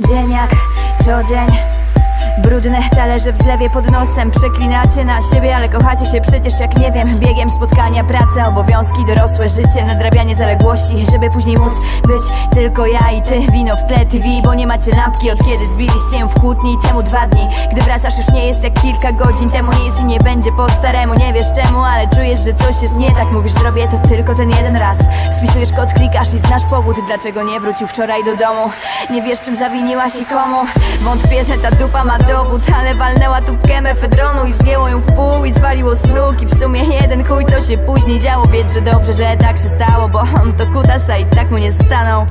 Dzień jak co dzień Brudne talerze w zlewie pod nosem. Przeklinacie na siebie, ale kochacie się przecież jak nie wiem. Biegiem spotkania, praca, obowiązki, dorosłe życie Nadrabianie zaległości, żeby później móc być tylko ja i ty. Wino w tle TV, bo nie macie lampki. Od kiedy zbiliście ją w kłótni, temu dwa dni. Gdy wracasz już nie jest jak kilka godzin temu. Nie jest i nie będzie po staremu, nie wiesz czemu Ale czujesz, że coś jest nie tak. Mówisz zrobię to tylko ten jeden raz. Wpisujesz kod, klikasz i znasz powód Dlaczego nie wrócił wczoraj do domu. Nie wiesz czym zawiniłaś i komu. Wątpię, że ta dupa ma Ale walnęła tubkę mefedronu I zgięło ją w pół i zwaliło z nóg I w sumie jeden chuj co się później działo. Wiedz, że dobrze, że tak się stało Bo on to kutasa i tak mu nie stanął.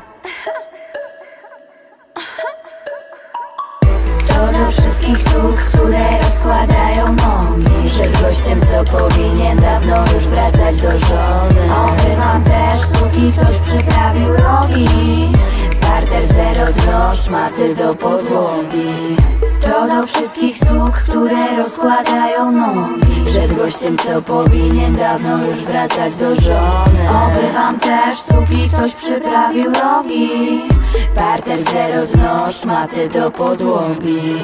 To do wszystkich sług, które rozkładają nogi Przed gościem, co powinien dawno już wracać do żony. Oby wam też suki ktoś przyprawił rogi. Parter zero dno, szmaty do podłogi Do wszystkich sług, które rozkładają nogi. Przed gościem, co powinien dawno już wracać do żony. Oby wam też suki ktoś przyprawił rogi. Parter zero dno, szmaty do podłogi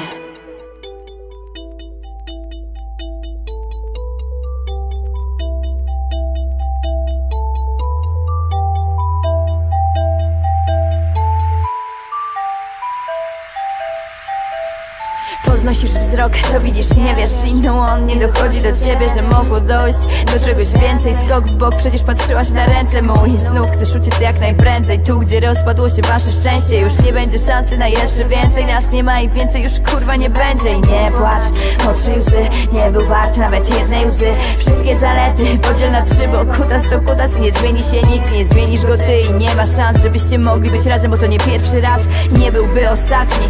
Podnosisz wzrok, co widzisz, nie wiesz Z inną on nie dochodzi do ciebie, że mogło dojść Do czegoś więcej, skok w bok Przecież patrzyłaś na ręce mu i znów chcesz uciec jak najprędzej Tu, gdzie rozpadło się wasze szczęście. Już nie będzie szansy na jeszcze więcej Nas nie ma i więcej już kurwa nie będzie. I nie płacz, oczy łzy Nie był wart nawet jednej łzy. Wszystkie zalety podziel na trzy Bo kutas to kutas i nie zmieni się nic. Nie zmienisz go ty i nie ma szans Żebyście mogli być razem, bo to nie pierwszy raz. Nie byłby ostatni.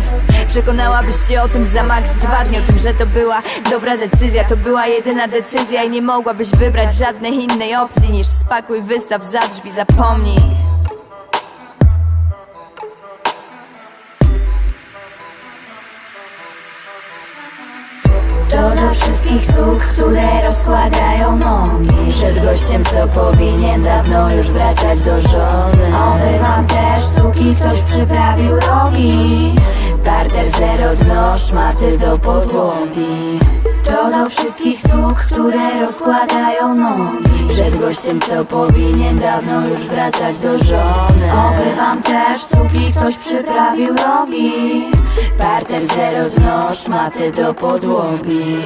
Przekonałabyś się o tym za maks dwa dni O tym, że to była dobra decyzja. To była jedyna decyzja i nie mogłabyś wybrać żadnej innej opcji Niż spakuj, wystaw za drzwi, zapomnij. To do wszystkich sług, które rozkładają nogi. Przed gościem, co powinien dawno już wracać do żony. Oby wam też suki ktoś przyprawił rogi Parter zero dno, szmaty do podłogi. To do wszystkich sług, które rozkładają nogi. Przed gościem, co powinien dawno już wracać do żony. Oby wam też suki ktoś przyprawił rogi. Parter zero dno, szmaty do podłogi